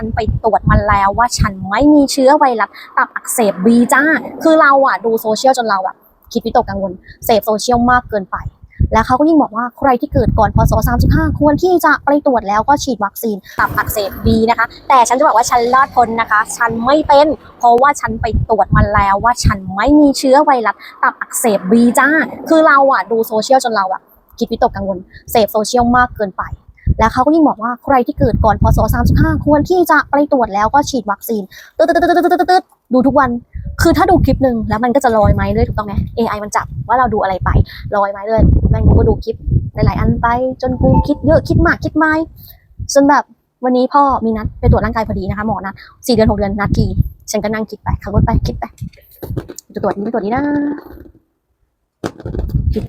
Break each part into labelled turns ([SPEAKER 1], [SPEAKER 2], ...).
[SPEAKER 1] ฉันไปตรวจมาแล้วว่าฉันไม่มีเชื้อไวรัสตับอักเสบบีจ้า คือเราอะดูโซเชียลจนเราอะคิดวิตกกังวลเสพโซเชียลมากเกินไป แล้วเขาก็ยิ่งบอกว่าใครที่เกิดก่อนพศ35 ควรที่จะไปตรวจแล้วก็ฉีดวัคซีนตับอักเสบบีนะคะ แต่ฉันจะบอกว่าฉันรอดพ้นนะคะ ฉันไม่เป็น เพราะว่าฉันไปตรวจมาแล้วว่าฉันไม่มีเชื้อไวรัสตับอักเสบบีจ้า คือเราอะดูโซเชียลจนเราอะคิดวิตกกังวลเสพโซเชียลมากเกินไป แล้วเขาก็ยิ่งบอกว่าใครที่เกิดก่อนพศ35 ควรที่จะไปตรวจแล้วก็ฉีดวัคซีนตึ๊ดตึ๊ดตึ๊ดตึ๊ดตึ๊ดตึ๊ดดูทุกวัน คือถ้าดูคลิปหนึ่งแล้วมันก็จะลอยไม้เลยถูกต้องไหม AI มันจับว่าเราดูอะไรไปลอยไม้เลยแม่งกูก็ดูคลิปหลายๆอันไป จนกูคิดเยอะคิดมากคิดไม่จนแบบวันนี้พ่อมีนัดไปตรวจร่างกายพอดีนะคะหมอนัดสี่เดือนหกเดือนนัดทีฉันก็นั่งคิดไปขับรถไปคิดไปจะตรวจนี้ไม่ตรวจนี้นะคิด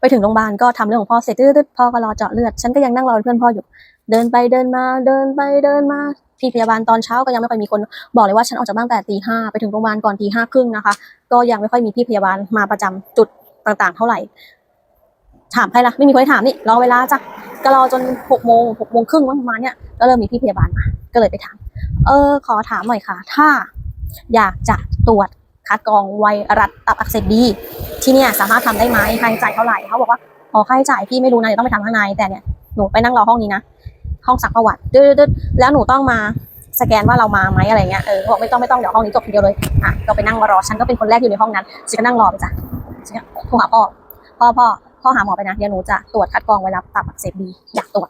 [SPEAKER 1] ไปถึงโรงพยาบาลก็ทำเรื่องของพ่อเสร็จตึ๊ดๆพ่อก็รอเจาะเลือด ฉันก็ยังนั่งรอเพื่อนพ่ออยู่ เดินไปเดินมา เดินไปเดินมาพี่พยาบาลตอนเช้าก็ยังไม่ค่อยมีคน บอกเลยว่าฉันออกจากบ้านแต่ตีห้าไปถึงโรงพยาบาลก่อนตีห้าครึ่งนะคะ ก็ยังไม่ค่อยมีพี่พยาบาลมาประจำจุดต่างๆ เท่าไหร่ ถามใครล่ะไม่มีคนให้ถามนี่รอเวลาจ้ะก็รอจนหกโมงหกโมงครึ่งประมาณเนี้ยก็เริ่มมีพี่พยาบาลมาก็เลยไปถาม เออ ขอถามหน่อยค่ะ ถ้า อยากจะตรวจ คัดกรองไวรัสตับอักเสบบีที่เนี่ยสามารถทำได้ไหมค่าใช้จ่ายเท่าไหร่เขาบอกว่าอ๋อค่าใช้จ่ายพี่ไม่รู้นะเดี๋ยวต้องไปทำข้างในแต่เนี่ยหนูไปนั่งรอห้องนี้นะห้องสักประวัติดืดๆแล้วหนูต้องมาสแกนว่าเรามาไหมอะไรเงี้ยเออบอกไม่ต้องไม่ต้องเดี๋ยวห้องนี้จบทีเดียวเลยอะก็ไปนั่งมารอฉันก็เป็นคนแรกอยู่ในห้องนั้นฉันก็นั่งรอไปจ้ะฉันก็โทรหาพ่อพ่อพ่อพ่อหาหมอไปนะเดี๋ยวหนูจะตรวจคัดกรองไวรัสตับอักเสบบีอยากตรวจ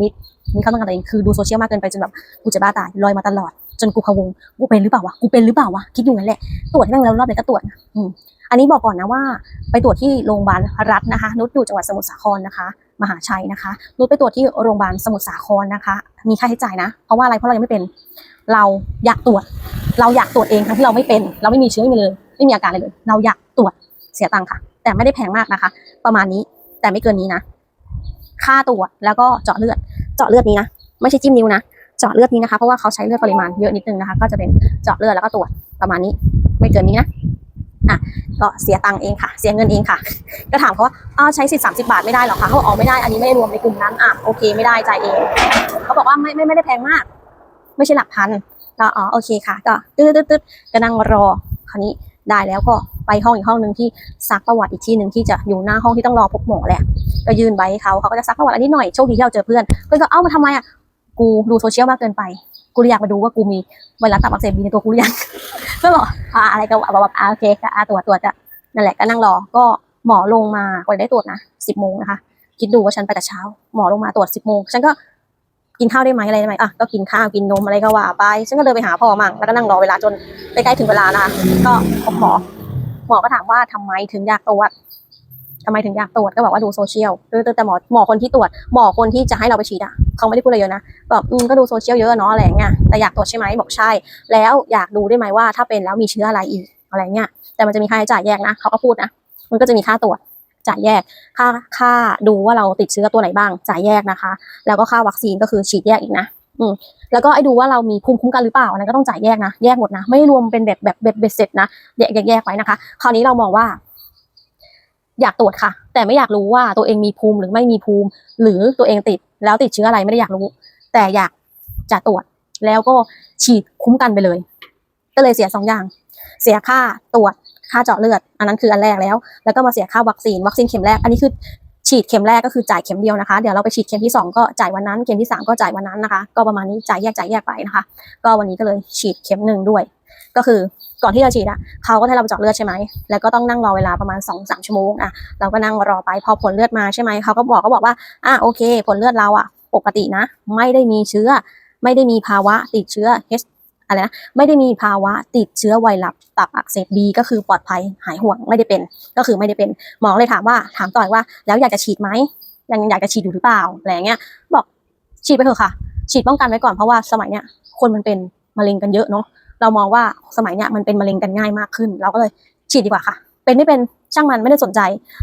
[SPEAKER 1] นิดนี่เขาต้องการตัวเองคือดูโซเชียลมากเกินไปจนแบบกูจะบ้าตายลอยมาตลอด จนกูพะวงกูเป็นหรือเปล่าวะกูเป็นหรือเปล่าวะคิดอยู่งั้นแหละตรวจให้แม่งแล้วรอบไหนก็ตรวจอืมอันนี้บอกก่อนนะว่า ไปตรวจที่โรงพยาบาลรัฐนะคะนุชอยู่จังหวัดสมุทรสาครนะคะ มหาชัยนะคะนุชไปตรวจที่โรงพยาบาลสมุทรสาครนะคะ มีค่าใช้จ่ายนะ เพราะว่าอะไรเพราะเรายังไม่เป็น เราอยากตรวจ เราอยากตรวจเองทั้งที่เราไม่เป็น เราไม่มีเชื้อไม่มีเลยไม่มีอาการอะไรเลย เราอยากตรวจเสียตังค่ะ แต่ไม่ได้แพงมากนะคะ ประมาณนี้แต่ไม่เกินนี้นะ ค่าตรวจแล้วก็เจาะเลือด เจาะเลือดนี้นะ ไม่ใช่จิ้มนิ้วนะ เจาะเลือดนี้นะคะ เพราะว่าเขาใช้เลือดปริมาณเยอะนิดนึงนะคะ ก็จะเป็นเจาะเลือดแล้วก็ตรวจประมาณนี้ ไม่เกินนี้นะอะก็เสียตังค์เองค่ะ เสียเงินเองค่ะ ก็ถามเขาว่าอ้าวใช้สิทธิ์สามสิบาทไม่ได้หรอคะเขาบอกอ๋อไม่ได้อันนี้ไม่ได้รวมในกลุ่มนั้นอะโอเคไม่ได้จ่ายเองเขาบอกว่าไม่ไม่ไม่ได้แพงมาก ไม่ใช่หลักพันก็อ๋อโอเคค่ะ ก็ตึ๊ดตึ๊ดตึ๊ดก็นั่งรอคราวนี้ได้แล้วก็ไปห้องอีกห้องหนึ่งที่ซักประวัติอีกที่หนึ่งที่จะอยู่หน้าห้องที่ต้องรอพบหมอแหละก็ยื่นใบให้เขาเขาก็จะซักประวัติอันนี้หน่อยโชคดีที่เราเจอเพื่อนเพื่อนก็เอ้ามาทำไมอะ กูดูโซเชียลมากเกินไปกูเลยอยากมาดูว่ากูมีไวรัสตับอักเสบบีในตัวกูหรือยังเพื่บอกอ่าอะไรก็บอกว่าอ่าโอเคก็อ่าตรวจตรวจจะนั่นแหละก็นั่งรอก็หมอลงมากว่าจะได้ตรวจนะสิบโมงนะคะ คิดดูว่าฉันไปแต่เช้า หมอลงมาตรวจสิบโมงฉันก็กินข้าวได้ไหมอะไรได้ไหมอะก็กินข้าวกินนมอะไรก็ว่าไปฉันก็เดินไปหาพ่อมั่งแล้วก็นั่งรอเวลาจนใกล้ๆถึงเวลานะคะก็พบหมอหมอก็ถามว่าทำไมถึงอยากตรวจ ทำไมถึงอยากตรวจก็บอกว่าดูโซเชียลเออแต่หมอหมอคนที่ตรวจหมอคนที่จะให้เราไปฉีดอะเขาไม่ได้พูดอะไรเยอะนะแบบอืมก็ดูโซเชียลเยอะเนาะอะไรเงี้ยแต่อยากตรวจใช่ไหมบอกใช่ แล้วอยากดูได้ไหมว่าถ้าเป็นแล้วมีเชื้ออะไรอีกอะไรเงี้ยแต่มันจะมีค่าใช้จ่ายแยกนะเขาก็พูดนะมันก็จะมีค่าตรวจจ่ายแยกค่าค่าดูว่าเราติดเชื้อตัวไหนบ้างจ่ายแยกนะคะ แล้วก็ค่าวัคซีนก็คือฉีดแยกอีกนะอืมแล้วก็ไอ้ดูว่าเรามีภูมิคุ้มกันหรือเปล่าอันนั้นก็ต้องจ่ายแยกนะแยกหมดนะ ไม่รวมเป็นแบบแบบแบบเบ็ดเสร็จนะแยกแยกแยกไว้นะคะ คราวนี้เรามองว่า อยากตรวจค่ะ แต่ไม่อยากรู้ว่าตัวเองมีภูมิหรือไม่มีภูมิ หรือตัวเองติดแล้วติดเชื้ออะไรไม่ได้อยากรู้ แต่อยากจะตรวจแล้วก็ฉีดคุ้มกันไปเลย ก็เลยเสียสองอย่าง เสียค่าตรวจค่าเจาะเลือด อันนั้นคืออันแรกแล้ว แล้วก็มาเสียค่าวัคซีนวัคซีนเข็มแรกอันนี้คือฉีดเข็มแรกก็คือจ่ายเข็มเดียวนะคะ เดี๋ยวเราไปฉีดเข็มที่สองก็จ่ายวันนั้น เข็มที่สามก็จ่ายวันนั้นนะคะ ก็ประมาณนี้จ่ายแยกจ่ายแยกไปนะคะ ก็วันนี้ก็เลยฉีดเข็มหนึ่งด้วย ก็คือ ก่อนที่จะฉีดอะเขาก็ให้เราไปเจาะเลือดใช่ไหมแล้วก็ต้องนั่งรอเวลาประมาณ2อสชั่วโมงอะเราก็นั่งรอไปพอผลเลือดมาใช่ไหมเขาก็บอกก็บอกว่าอะโอเค ผลเลือดเราอะ ปกตินะ ไม่ได้มีเชื้อ ไม่ได้มีภาวะติดเชื้อ H อะไรนะไม่ได้มีภาวะติดเชื้อไวรัสตับอักเสบบีก็คือปลอดภัยหายห่วงไม่ได้เป็น ก็คือไม่ได้เป็นหมอเลยถามว่าถามต่อยว่า แล้วอยากจะฉีดไหมยังอยากจะฉีดอยู่หรือเปล่าอะไรเงี้ยบอกฉีดไปเถอะค่ะ ฉีดป้องกันไว้ก่อนเพราะว่าสมัยเนี้ยคนมันเป็นมะเร็งกันเยอะเนาะ เรามองว่าสมัยเนี้ยมันเป็นมะเร็งกันง่ายมากขึ้น เราก็เลยฉีดดีกว่าค่ะ เป็นไม่เป็นช่างมันไม่ได้สนใจ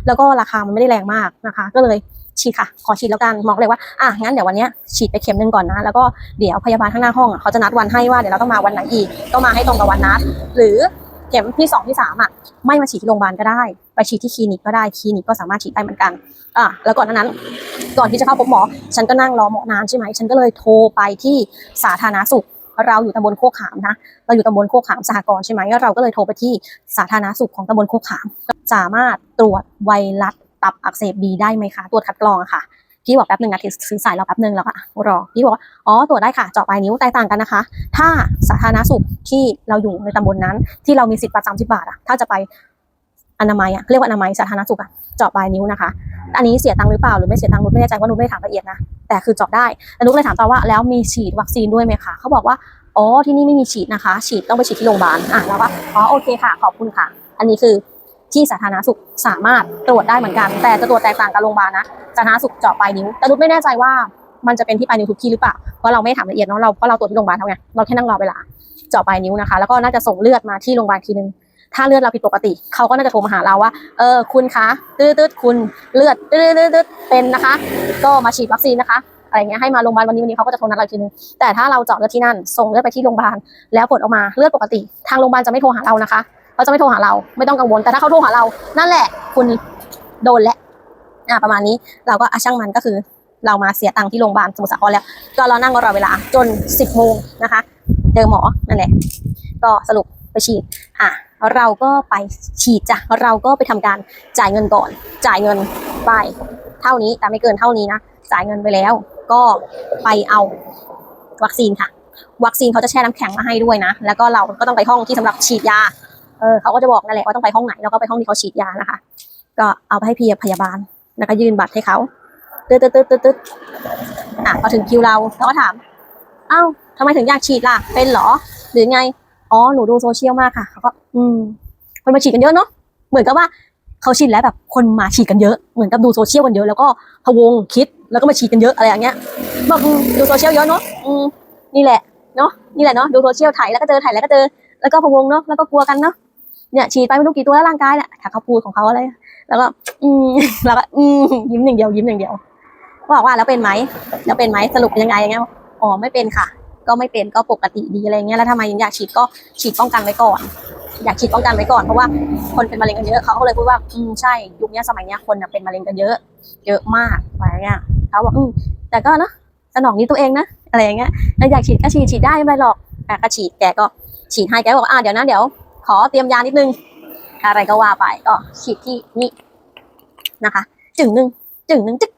[SPEAKER 1] แล้วก็ราคามันไม่ได้แรงมากนะคะ ก็เลยฉีดค่ะ ขอฉีดแล้วกันหมอเลยว่าอะงั้นเดี๋ยววันนี้ฉีดไปเข็มหนึ่งก่อนนะ แล้วก็เดี๋ยวพยาบาลข้างหน้าห้องอะเขาจะนัดวันให้ว่าเดี๋ยวเราต้องมาวันไหนอีก ก็มาให้ตรงกับวันนัด หรือเข็มที่สองที่สามอะไม่มาฉีดที่โรงพยาบาลก็ได้ ไปฉีดที่คลินิกก็ได้คลินิกก็สามารถฉีดได้เหมือนกันอะแล้วก่อนนานั้น ก่อนที่จะเข้าพบหมอ ฉันก็นั่งรอหมอนานใช่ไหมฉันก็เลยโทรไปที่สาธารณสุข เราอยู่ตำบลโคกขามนะ เราอยู่ตำบลโคกขามสหกรณ์ใช่ไหมเราก็เลยโทรไปที่สาธารณสุขของตำบลโคกขาม สามารถตรวจไวรัสตับอักเสบบีได้ไหมคะตรวจคัดกรองอะค่ะพี่บอกแป๊บหนึ่งนะถือสายเราแป๊บหนึ่งแล้วก็รอพี่บอกว่าอ๋อตรวจได้ค่ะเจาะปลายนิ้วแตกต่างกันนะคะ ถ้าสาธารณสุขที่เราอยู่ในตำบลนั้น ที่เรามีสิทธิ์ประจำสิบบาทอะถ้าจะไป อนามัยอะเรียกว่าอนามัยสาธารณสุขอะเจาะปลายนิ้วนะคะ อันนี้เสียตังค์หรือเปล่าหรือไม่เสียตังค์นุชไม่แน่ใจว่านุชไม่ได้ถามละเอียดนะแต่คือเจาะได้แล้วนุชเลยถามต่อว่าแล้วมีฉีดวัคซีนด้วยไหมคะเขาบอกว่าอ๋อที่นี่ไม่มีฉีดนะคะ ฉีดต้องไปฉีดที่โรงพยาบาลอะแล้วก็อ๋อโอเคค่ะ ขอบคุณค่ะ อันนี้คือที่สาธารณสุขสามารถตรวจได้เหมือนกัน แต่จะตรวจแตกต่างกับโรงพยาบาลนะสาธารณสุขเจาะปลายนิ้วแต่นุชไม่แน่ใจว่ามันจะเป็นที่ปลายนิ้วทุกที่หรือเปล่าเพราะเราไม่ถามละเอียดเนาะเราเพราะเราตรวจที่โรงพยาบาลเท่าไงเราแค่นั่งรอเวลาเจาะปลายนิ้วนะคะ แล้วก็น่าจะส่งเลือดมาที่โรงพยาบาลทีนึง ถ้าเลือดเราผิดปกติ เขาก็น่าจะโทรมาหาเราว่า เออ คุณคะตืดตืดคุณเลือดตืดตืดตืดเป็นนะคะ ก็มาฉีดวัคซีนนะคะอะไรเงี้ยให้มาโรงพยาบาลวันนี้วันนี้เขาก็จะโทรนัดเราทีนึงแต่ถ้าเราเจาะเลือดที่นั่น ส่งเลือดไปที่โรงพยาบาลแล้วผลออกมาเลือดปกติ ทางโรงพยาบาลจะไม่โทรหาเรานะคะเขาจะไม่โทรหาเราไม่ต้องกังวล แต่ถ้าเขาโทรหาเรา นั่นแหละ คุณโดนและอ่าประมาณนี้เราก็อาช่างมันก็คือ เรามาเสียตังค์ที่โรงพยาบาลสมุทรสาครแล้ว ก็เรานั่งรอเวลาจน 10โมงนะคะ เจอหมอนั่นแหละก็สรุปไปฉีดอะ เราก็ไปฉีดจ้ะเราก็ไปทำการจ่ายเงินก่อน จ่ายเงินไปเท่านี้แต่ไม่เกินเท่านี้นะจ่ายเงินไปแล้ว ก็ไปเอาวัคซีนค่ะ วัคซีนเขาจะแช่น้ำแข็งมาให้ด้วยนะ แล้วก็เราก็ต้องไปห้องที่สำหรับฉีดยาเออเขาก็จะบอกนั่นแหละว่าต้องไปห้องไหนแล้วก็ไปห้องที่เขาฉีดยานะคะ ก็เอาไปให้พี่พยาบาลแล้วก็ยื่นบัตรให้เขาตึ๊ดตึ๊ดตึ๊ดตึ๊ดตึ๊ดอะพอถึงคิวเราเขาก็ถาม เอ้าทำไมถึงอยากฉีดล่ะ เป็นหรอ หรือไง อ๋อหนูดูโซเชียลมากค่ะเขาก็อืมคนมาฉีดกันเยอะเนาะเหมือนกับว่าเขาฉีดแล้วแบบคนมาฉีดกันเยอะเหมือนกับดูโซเชียลกันเยอะแล้วก็พะวงคิดแล้วก็มาฉีดกันเยอะอะไรอย่างเงี้ยแบบอืมดูโซเชียลเยอะเนาะอืมนี่แหละเนาะนี่แหละเนาะดูโซเชียลถ่ายแล้วก็เจอถ่ายแล้วก็เจอแล้วก็พะวงเนาะแล้วก็กลัวกันเนาะเนี่ยฉีดไปไม่รู้กี่ตัวแล้วร่างกายเนี่ยถ้าเขาพูดของเขาอะไร แล้วก็ อืมแล้วก็อืมยิ้มอย่างเดียวยิ้มอย่างเดียวบอกว่าแล้วเป็นไหมแล้วเป็นไหมสรุปยังไงอย่างเงี้ยอ๋อไม่เป็นค่ะ ก็ไม่เป็นก็ปกติดีอะไรเงี้ยแล้วทำไมยังอยากฉีดก็ฉีดป้องกันไว้ก่อน อยากฉีดป้องกันไว้ก่อนเพราะว่าคนเป็นมะเร็งกันเยอะเขาก็เลยพูดว่าอืมใช่ยุคนี้สมัยเนี้ยคนเป็นมะเร็งกันเยอะ เยอะมากอะไรเงี้ยเขาบอกอืมแต่ก็เนอะสนองนี้ตัวเองนะอะไรอย่างเงี้ยแล้วอยากฉีดก็ฉีดฉีดได้ไม่เป็นไรหรอกอ่ก็ฉีดแกก็ฉีดให้แกบอกอ่าเดี๋ยวนะเดี๋ยวขอเตรียมยานิดนึงอะไรก็ว่าไปก็ฉีดที่นี่นะคะ จึงหนึ่งจึงหนึ่งจึ๊ก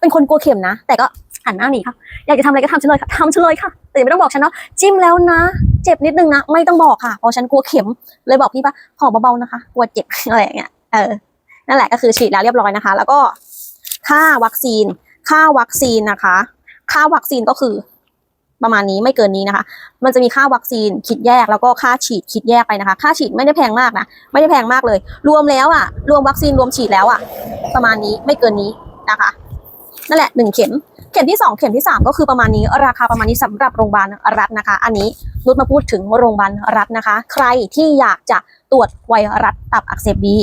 [SPEAKER 1] เป็นคนกลัวเข็มนะ แต่ก็ หันหน้าหนีค่ะ อยากจะทำอะไรก็ทำฉันเลยค่ะทำฉันเลยค่ะ แต่อย่าไม่ต้องบอกฉันเนาะจิ้มแล้วนะ เจ็บนิดนึงนะ ไม่ต้องบอกค่ะ เพราะฉันกลัวเข็ม เลยบอกพี่ว่าขอเบาๆนะคะ กลัวเจ็บอะไรอย่างเงี้ย เออ นั่นแหละก็คือฉีดแล้วเรียบร้อยนะคะ แล้วก็ค่าวัคซีน ค่าวัคซีนนะคะ ค่าวัคซีนก็คือ ประมาณนี้ไม่เกินนี้นะคะ มันจะมีค่าวัคซีนคิดแยกแล้วก็ค่าฉีดคิดแยกไปนะคะ ค่าฉีดไม่ได้แพงมากนะ ไม่ได้แพงมากเลย รวมแล้วอะรวมวัคซีนรวมฉีดแล้วอะประมาณนี้ไม่เกินนี้นะคะ นั่นแหละหนึ่งเข็ม ข็มที่สองเข็มที่สามก็คือประมาณนี้ราคาประมาณนี้สำหรับโรงพยาบาลรัฐนะคะ อันนี้นุชมาพูดถึงโรงพยาบาลรัฐนะคะ ใครที่อยากจะตรวจไวรัสตับอักเสบบี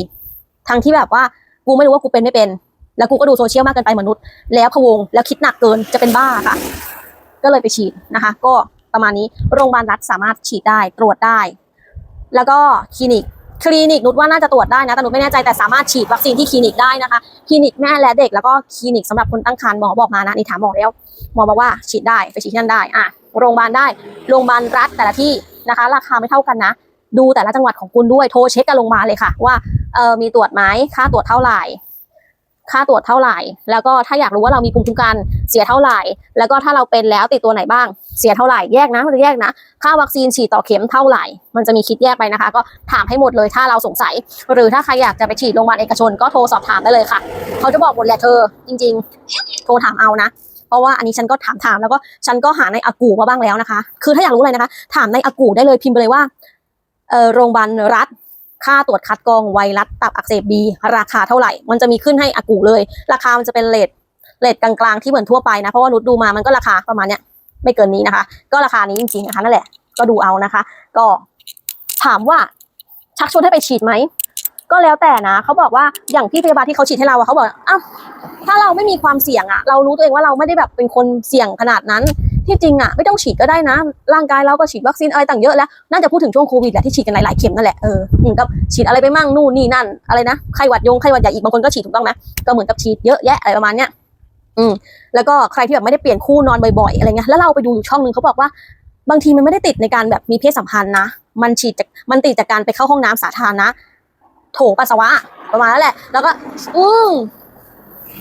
[SPEAKER 1] ทั้งที่แบบว่ากูไม่รู้ว่ากูเป็นไม่เป็น แล้วกูก็ดูโซเชียลมากเกินไปมนุษย์ แล้วพวงแล้วคิดหนักเกินจะเป็นบ้าค่ะ ก็เลยไปฉีดนะคะ ก็ประมาณนี้โรงพยาบาลรัฐสามารถฉีดได้ตรวจได้ แล้วก็คลินิก คลินิกนุชว่าน่าจะตรวจได้นะแต่นุชไม่แน่ใจแต่สามารถฉีดวัคซีนที่คลินิกได้นะคะคลินิกแม่และเด็กแล้วก็คลินิกสำหรับคนตั้งครรภ์หมอบอกมานะนี่ถามหมอแล้วหมอบอกว่าฉีดได้ไปฉีดที่นั่นได้อะโรงพยาบาลได้โรงพยาบาลรัฐแต่ละที่นะคะ ราคาไม่เท่ากันนะ ดูแต่ละจังหวัดของคุณด้วยโทรเช็คกับโรงพยาบาลเลยค่ะ ว่าเออมีตรวจไหมค่าตรวจเท่าไหร่ ค่าตรวจเท่าไหร่ แล้วก็ถ้าอยากรู้ว่าเรามีภูมิคุ้มกันเสียเท่าไหร่ แล้วก็ถ้าเราเป็นแล้วติดตัวไหนบ้างเสียเท่าไหร่แยกนะมันจะแยกนะ ค่าวัคซีนฉีดต่อเข็มเท่าไหร่ มันจะมีคิดแยกไปนะคะ ก็ถามให้หมดเลยถ้าเราสงสัย หรือถ้าใครอยากจะไปฉีดโรงพยาบาลเอกชนก็โทรสอบถามได้เลยค่ะ เขาจะบอกหมดแหละเธอจริง ๆ โทรถามเอานะเพราะว่าอันนี้ฉันก็ถามถามแล้วก็ฉันก็หาในอากูมาบ้างแล้วนะคะ คือถ้าอยากรู้อะไรนะคะ ถามในอากูได้เลยพิมพ์ไปเลยว่าเออโรงพยาบาลรัฐ ค่าตรวจคัดกรองไวรัสตับอักเสบบีราคาเท่าไหร่ มันจะมีขึ้นให้อากูเลย ราคามันจะเป็นเลทเลทกลางๆที่เหมือนทั่วไปนะ เพราะว่านุชดูมามันก็ราคาประมาณเนี้ยไม่เกินนี้นะคะ ก็ราคานี้จริงๆนะคะนั่นแหละก็ดูเอานะคะ ก็ถามว่าชักชวนให้ไปฉีดไหมก็แล้วแต่นะเขาบอกว่าอย่างพี่พยาบาลที่เขาฉีดให้เราอะเขาบอกอ้าวถ้าเราไม่มีความเสี่ยงอะเรารู้ตัวเองว่าเราไม่ได้แบบเป็นคนเสี่ยงขนาดนั้น ที่จริงอะไม่ต้องฉีดก็ได้นะ ร่างกายเราก็ฉีดวัคซีนอะไรต่างเยอะแล้ว น่าจะพูดถึงช่วงโควิดแหละที่ฉีดกันหลายๆเข็มนั่นแหละเออเหมือนกับฉีดอะไรไปมั่งนู่นนี่นั่นอะไรนะไข้หวัดยงไข้หวัดใหญ่อีกบางคนก็ฉีดถูกต้องไหมก็เหมือนกับฉีดเยอะแยะอะไรประมาณเนี้ยอืมแล้วก็ใครที่แบบไม่ได้เปลี่ยนคู่นอนบ่อยๆอะไรเงี้ยแล้วเราไปดูอยู่ช่องนึงเขาบอกว่า บางทีมันไม่ได้ติดในการแบบมีเพศสัมพันธ์นะ มันฉีดจากมันติดจากการไปเข้าห้องน้ำสาธารณะโถปัสสาวะประมาณนั้นแหละ แล้วก็ อืม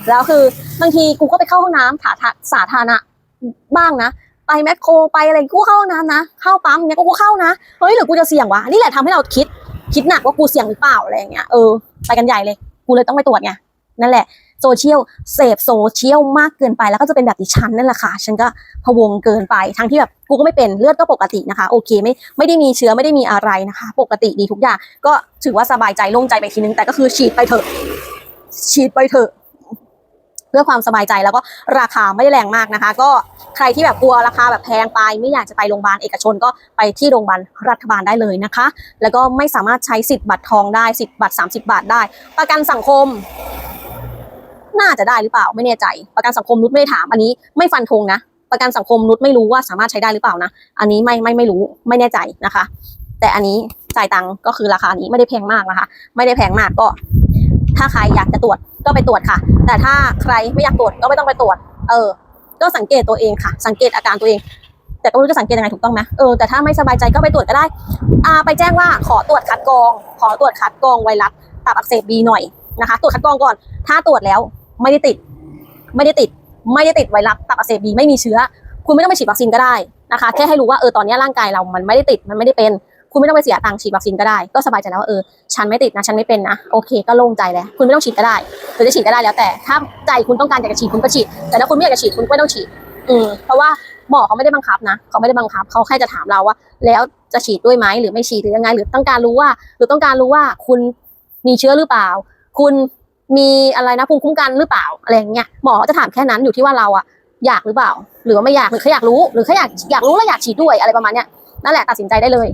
[SPEAKER 1] แล้วคือบางทีกูก็ไปเข้าห้องน้ำสาธาสาธารณะ บ้างนะ ไปแมคโครไปอะไรกูเข้าห้องน้ำนะ เข้าปั๊มเนี่ยกูเข้านะ เฮ้ยหรือกูจะเสี่ยงวะ นี่แหละทำให้เราคิด คิดหนักว่ากูเสี่ยงหรือเปล่าอะไรอย่างเงี้ย เออ ไปกันใหญ่เลย กูเลยต้องไปตรวจไง นั่นแหละโซเชียลเสพโซเชียลมากเกินไปแล้วก็จะเป็นแบบดิฉันนั่นแหละค่ะ ฉันก็พวงเกินไป ทั้งที่แบบกูก็ไม่เป็นเลือดก็ปกตินะคะ โอเคไม่ไม่ได้มีเชื้อไม่ได้มีอะไรนะคะ ปกติดีทุกอย่าง ก็ถือว่าสบายใจโล่งใจไปทีนึงแต่ก็คือฉีดไปเถอะฉีดไปเถอะ พื่อความสบายใจแล้วก็ราคาไม่ได้แรงมากนะคะ ก็ใครที่แบบกลัวราคาแบบแพงไป ไม่อยากจะไปโรงพยาบาลเอกชนก็ไปที่โรงพยาบาลรัฐบาลได้เลยนะคะ แล้วก็ไม่สามารถใช้สิทธิ์บัตรทองได้สิทธิ์บัตร 30 บาทได้ ประกันสังคม น่าจะได้หรือเปล่าไม่แน่ใจ ประกันสังคมนุชไม่ได้ถามอันนี้ไม่ฟันธงนะ ประกันสังคมนุชไม่รู้ว่าสามารถใช้ได้หรือเปล่านะ อันนี้ไม่ไม่ไม่รู้ไม่แน่ใจนะคะ แต่อันนี้จ่ายตังก็คือราคานี้ไม่ได้แพงมากนะคะ ไม่ได้แพงมากก็ ถ้าใครอยากจะตรวจก็ไปตรวจค่ะ แต่ถ้าใครไม่อยากตรวจก็ไม่ต้องไปตรวจ เออ ก็สังเกตตัวเองค่ะ สังเกตอาการตัวเอง แต่ก็ไม่รู้จะสังเกตยังไงถูกต้องไหมเออ แต่ถ้าไม่สบายใจก็ไปตรวจก็ได้ อ่า ไปแจ้งว่าขอตรวจคัดกรอง ขอตรวจคัดกรองไวรัสตับอักเสบบีหน่อยนะคะ ตรวจคัดกรองก่อน ถ้าตรวจแล้วไม่ได้ติด ไม่ได้ติด ไม่ได้ติดไวรัสตับอักเสบบีไม่มีเชื้อ คุณไม่ต้องไปฉีดวัคซีนก็ได้นะคะ แค่ให้รู้ว่าเออ ตอนนี้ร่างกายเรามันไม่ได้ติด มันไม่ได้เป็น คุณไม่ต้องไปเสียตังค์ฉีดวัคซีนก็ได้ ก็สบายใจแล้วว่าเออฉันไม่ติดนะฉันไม่เป็นนะโอเค ก็โล่งใจแล้วคุณไม่ต้องฉีดก็ได้หรือจะฉีดก็ได้แล้ว แต่ถ้าใจคุณต้องการอยากจะฉีดคุณก็ฉีด แต่ถ้าคุณไม่อยากจะฉีดคุณก็ไม่ต้องฉีด อืมเพราะว่าหมอเขาไม่ได้บังคับนะเขาไม่ได้บังคับเขาแค่จะถามเราว่า แล้วจะฉีดด้วยไหมหรือไม่ฉีดหรือยังไง หรือต้องการรู้ว่า หรือต้องการรู้ว่าคุณมีเชื้อหรือเปล่า คุณมีอะไรนะภูมิคุ้มกันหรือเปล่าอะไรอย่างเงี้ยหมอจะถามแค่นั้นอยู่ที่ว่าเราอะอยากหรือเปล่า หรือว่าไม่อยากหรือแค่อยากรู้ หรือแค่อยากอยากรู้แล้วอยากฉีดด้วยอะไรประมาณเนี้ยนั่นแหละตัดสินใจได้เลย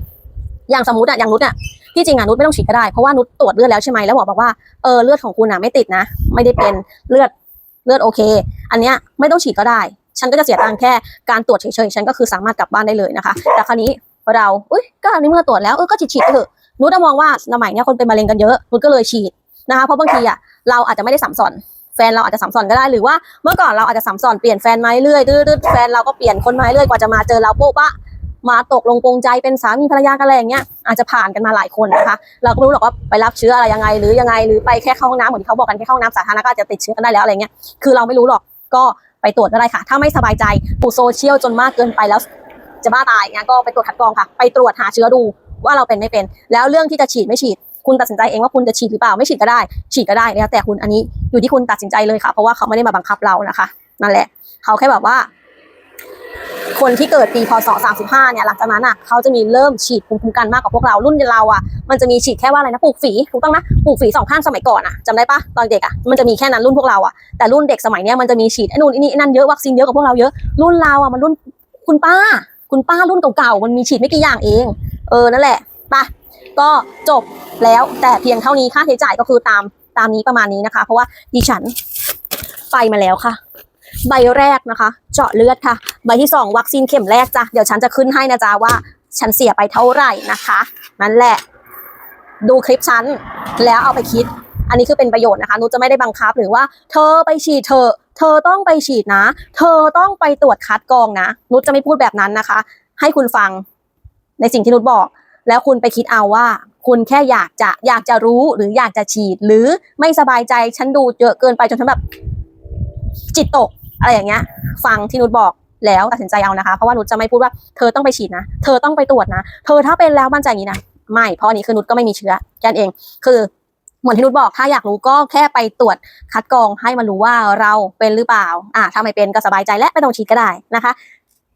[SPEAKER 1] อย่างสมมติอะอย่างนุชอะที่จริงอะนุชไม่ต้องฉีดก็ได้เพราะว่านุชตรวจเลือดแล้วใช่ไหมแล้วหมอบอกว่าเออเลือดของคุณอะไม่ติดนะ ไม่ได้เป็นเลือดเลือดโอเค อันเนี้ยไม่ต้องฉีดก็ได้ ฉันก็จะเสียตังค์แค่การตรวจเฉยๆฉันก็คือสามารถกลับบ้านได้เลยนะคะ แต่คราวนี้เราอุ้ยก็อันนี้เมื่อตรวจแล้วเออก็ฉีดฉีดไปเถอะนุชมองว่าสมัยเนี้ยคนเป็นมะเร็งกันเยอะนุชก็เลยฉีดนะคะเพราะบางทีอะเราอาจจะไม่ได้สัมสอนแฟนเราอาจจะสัมสอนก็ได้หรือว่าเมื่อก่อนเราอาจจะสัมสอนเปลี่ยนแฟนมาเรื่อยดื้อแฟนเราก็เปลี่ยนคนมาเรื่อยกว่าจะมาเจอเราโป๊ะปะ มาตกลงปรงใจเป็นสามีภรรยากันอะไรอย่างเงี้ยอาจจะผ่านกันมาหลายคนนะคะ เราก็ไม่รู้หรอกว่าไปรับเชื้ออะไรยังไง หรือยังไงหรือไปแค่เข้าห้องน้ำเหมือนที่เขาบอกกันแค่เข้าห้องน้ำสาธารณะก็อาจจะติดเชื้อกันได้แล้วอะไรเงี้ยคือเราไม่รู้หรอกก็ไปตรวจก็ได้ค่ะ ถ้าไม่สบายใจปูโซเชียลจนมากเกินไปแล้วจะบ้าตายงั้นก็ไปตรวจคัดกรองค่ะ ไปตรวจหาเชื้อดูว่าเราเป็นไม่เป็น แล้วเรื่องที่จะฉีดไม่ฉีด คุณตัดสินใจเองว่าคุณจะฉีดหรือเปล่าไม่ฉีดก็ได้ ฉีดก็ได้แล้วแต่คุณอันนี้อยู่ที่คุณตัดสินใจเลยค่ะ เพราะว่าเขาไม่ได้มาบังคับเรานะคะ นั่นแหละ เขาแค่แบบว่า คนที่เกิดปีพศ 35 เนี่ยหลังจากนั้นอะเขาจะมีเริ่มฉีดภูมิคุ้มกันมากกว่าพวกเรารุ่นเราอะมันจะมีฉีดแค่ว่าอะไรนะปลูกฝีถูกต้องนะปลูกฝีสองข้างสมัยก่อนอะจำได้ปะตอนเด็กอะมันจะมีแค่นั้นรุ่นพวกเราอะแต่รุ่นเด็กสมัยเนี้ยมันจะมีฉีดไอ้นู่นไอ้นี่ไอ้นั่นเยอะวัคซีนเยอะกว่าพวกเราเยอะรุ่นเราอะมันรุ่นคุณป้า คุณป้ารุ่นเก่าๆมันมีฉีดไม่กี่อย่างเอง เออนั่นแหละปะก็จบแล้วแต่เพียงเท่านี้ค่าใช้จ่ายก็คือตามตามนี้ประมาณนี้นะคะ เพราะว่าดิฉันไปมาแล้วค่ะ ใบแรกนะคะ เจาะเลือดค่ะ ใบที่สองวัคซีนเข็มแรกจ้ะเดี๋ยวฉันจะขึ้นให้นะจ๊ะว่า ฉันเสียไปเท่าไหร่นะคะนั่นแหละ ดูคลิปฉันแล้วเอาไปคิด อันนี้คือเป็นประโยชน์นะคะนุชจะไม่ได้บังคับหรือว่า เธอไปฉีดเธอ เธอต้องไปฉีดนะ เธอต้องไปตรวจคัดกรองนะ นุชจะไม่พูดแบบนั้นนะคะ ให้คุณฟังในสิ่งที่นุชบอก แล้วคุณไปคิดเอาว่าคุณแค่อยากจะอยากจะรู้หรืออยากจะฉีด หรือไม่สบายใจฉันดูเยอะเกินไปจนฉันแบบจิตตก อะไรอย่างเงี้ย ฟังที่นุชบอกแล้วตัดสินใจเอานะคะ เพราะว่านุชจะไม่พูดว่าเธอต้องไปฉีดนะ เธอต้องไปตรวจนะ เธอถ้าเป็นแล้วมั่นใจอย่างนี้นะ ไม่ เพราะอันนี้คือนุชก็ไม่มีเชื้อแค่นั้นเอง คือเหมือนที่นุชบอกถ้าอยากรู้ก็แค่ไปตรวจคัดกรองให้มารู้ว่าเราเป็นหรือเปล่า อ่าถ้าไม่เป็นก็สบายใจและไม่ต้องฉีดก็ได้นะคะ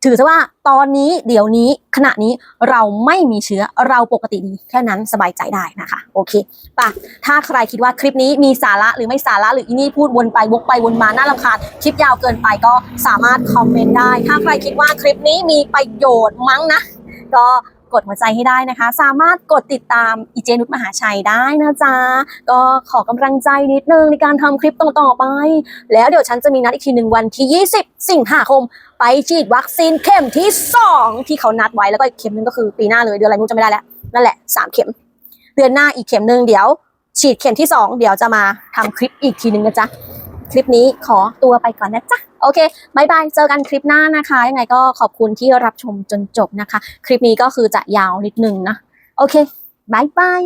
[SPEAKER 1] ถือซะว่าตอนนี้เดี๋ยวนี้ขณะนี้เราไม่มีเชื้อเราปกติดีแค่นั้นสบายใจได้นะคะ โอเคปะถ้าใครคิดว่าคลิปนี้มีสาระหรือไม่สาระหรืออีนี่พูดวนไปวกไปวนมาน่ารำคาญคลิปยาวเกินไปก็สามารถคอมเมนต์ได้ ถ้าใครคิดว่าคลิปนี้มีประโยชน์มั้งนะ ก็ กดหัวใจให้ได้นะคะ สามารถกดติดตามอีเจนุชมหาชัยได้นะจ๊ะ ก็ขอกำลังใจนิดนึงในการทำคลิปต่อๆไป แล้วเดี๋ยวฉันจะมีนัดอีกทีหนึ่งวันที่ 20 สิงหาคม ไปฉีดวัคซีนเข็มที่ 2 ที่เขานัดไว้แล้วก็อีกเข็มนึงก็คือปีหน้าเลยเดือนอะไรไม่รู้จะไม่ได้แล้วนั่นแหละ 3 เข็ม เดือนหน้าอีกเข็มหนึ่งเดี๋ยว ฉีดเข็มที่ 2 เดี๋ยวจะมาทำคลิปอีกทีหนึ่งนะจ๊ะ คลิปนี้ขอตัวไปก่อนนะจ๊ะ โอเคบายบาย เจอกันคลิปหน้านะคะ ยังไงก็ขอบคุณที่รับชมจนจบนะคะ คลิปนี้ก็คือจะยาวนิดนึงนะ โอเคบายบาย